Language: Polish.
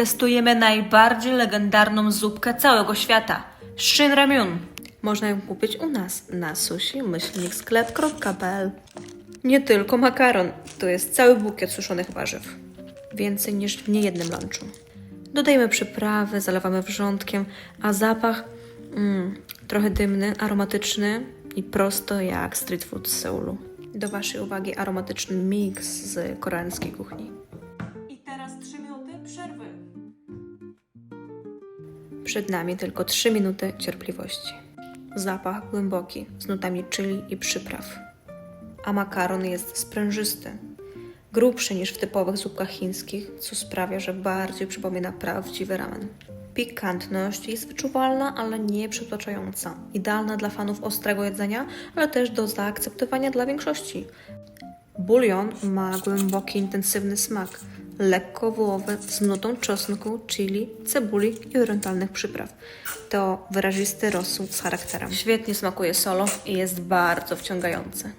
Testujemy najbardziej legendarną zupkę całego świata. Shin Ramyun. Można ją kupić u nas na sushi-sklep.pl Nie tylko makaron, to jest cały bukiet suszonych warzyw. Więcej niż w niejednym lunchu. Dodajemy przyprawy, zalewamy wrzątkiem, a zapach mm, trochę dymny, aromatyczny i prosto jak street food z Seulu. Do Waszej uwagi aromatyczny miks z koreańskiej kuchni. 3 minuty przerwy. Przed nami tylko 3 minuty cierpliwości. Zapach głęboki, z nutami chili i przypraw. A makaron jest sprężysty, grubszy niż w typowych zupkach chińskich, co sprawia, że bardziej przypomina prawdziwy ramen. Pikantność jest wyczuwalna, ale nie przytłaczająca. Idealna dla fanów ostrego jedzenia, ale też do zaakceptowania dla większości. Bulion ma głęboki, intensywny smak, lekko wołowy z nutą czosnku, chili, cebuli i orientalnych przypraw. To wyrazisty rosół z charakterem. Świetnie smakuje solo i jest bardzo wciągający.